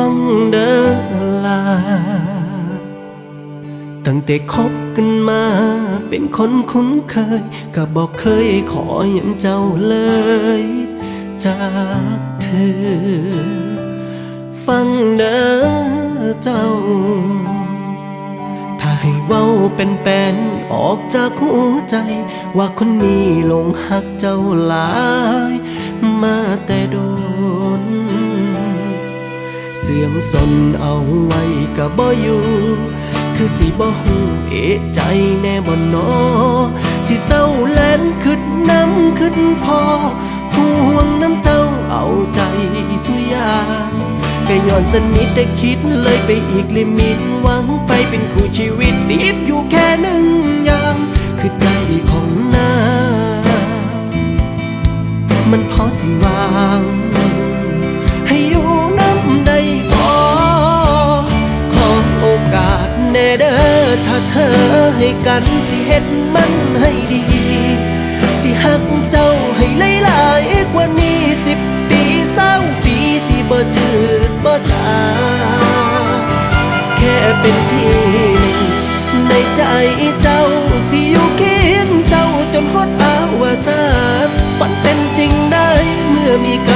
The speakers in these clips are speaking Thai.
ฟังเด้อลา ตั้งแต่คบกันมา เป็นคนคุ้นเคย ก็บอกเคยขออย่างเจ้าเลย จากเธอ ฟังเด้อเจ้า ถ้าให้เว้าเป็นแปนออกจากหัวใจ ว่าคนนี้หลงหักเจ้าหลาย มาแต่โดน เสียงสนเอาไว้ก็บ่อยู่ คือสิบ่ฮู้เอะใจแน่บ่นอที่เศร้าแลนคิดน้ำคิดพอห่วงน้ำเจ้าเอาใจทุกอย่างก็ย้อนสนิทแต่คิดเลยไปอีกลิมิตหวังไปเป็นคู่ชีวิตติดอยู่แค่หนึ่งอย่างคือใจของนางมันพอสิวาง ได้บ่ขอโอกาสแน่เด้อถ้าเธอให้กันสิเฮ็ดมันให้ดี สิหักเจ้าให้หลายๆกว่านี้สิบปีเศร้าปีสิบ่จืดบ่จางแค่เป็นที่หนึ่งในใจเจ้าสิอยู่เคียงเจ้าจนฮอดอาวสานฝันเป็นจริงได้เมื่อมีกัน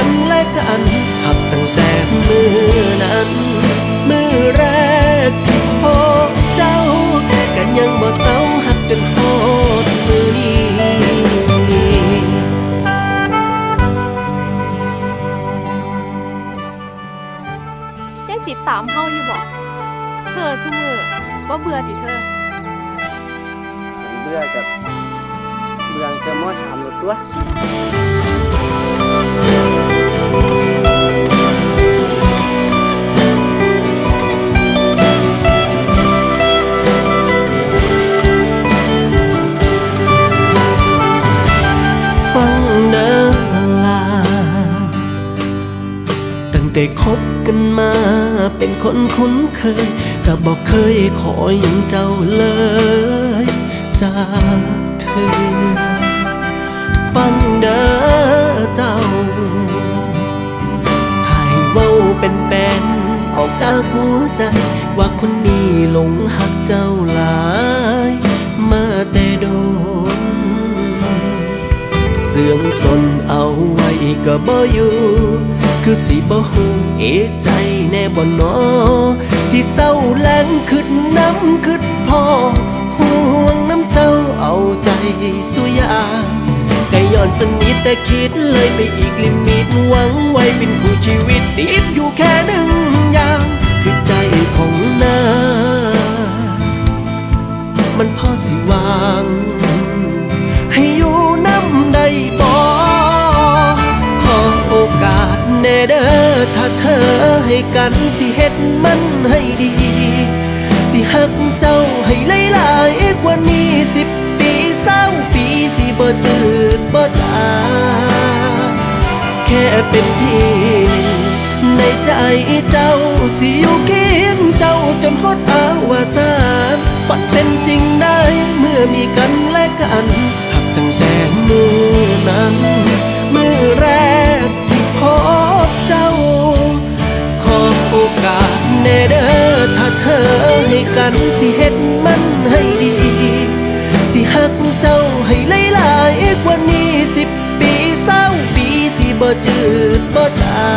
อนั้น มือแรกที่พบเจ้า กันยังบ่เศร้าหักจนฮอดมือนี้ยังติดตามเฮาอยู่บอกเธอทุกมือว่าเบื่อติเธอฉันเบื่อกับเบื่อจะมอสามหมดตัว ตั้งแต่คบกันมา เป็นคนคุ้นเคยก็บอกเคยขออย่างเจ้าเลย จากเธอ ฟังเด้อเจ้าถ้าให้เว้าเป็นแปนออกจากหัวใจ ว่าคนนี้หลงหักเจ้าหลาย มาแต่โดน เสื่องสนเอาไว้ก็บ่อยู่ คือสิบ่ฮู้เอใจแน่บ่นอที่เศร้าแลงคิดน้ำคิดพอห่วงน้ำเจ้าเอาใจสุยางก็ย้อนสนิทแต่คิดเลยไปอีกลิมิตหวังไว้เป็นคู่ชีวิตติดอยู่แค่หนึ่งอย่างคือใจของนา มันพอสิวาง เด้อถ้าเธอให้กันสิเฮ็ดมันให้ดี สิหักเจ้าให้หลายๆกว่านี้สิบปีเศร้าปีสิบ่จืดบ่จางแค่เป็นที่หนึ่งในใจเจ้าสิอยู่เคียงเจ้าจนฮอดอาวสานฝันเป็นจริงได้เมื่อมีกันและกัน กันสิเฮ็ดมันให้ดี สิหักเจ้าให้หลายๆกว่านี้สิบปีเศร้าปีสิบ่จืดบ่จา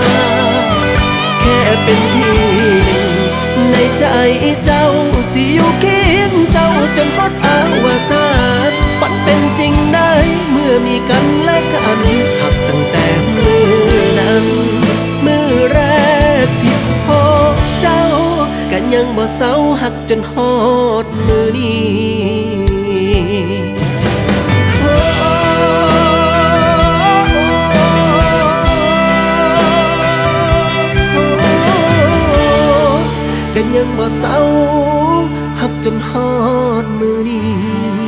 งแค่เป็นที่หนึ่งในใจเจ้าสิอยู่เคียงเจ้าจนฮอดอาวสานฝันเป็นจริงได้เมื่อมีกันและกัน ยังบ่เศร้าหักจนฮอดมือนี้กันยังบ่เศร้าหักจนฮอดมือนี้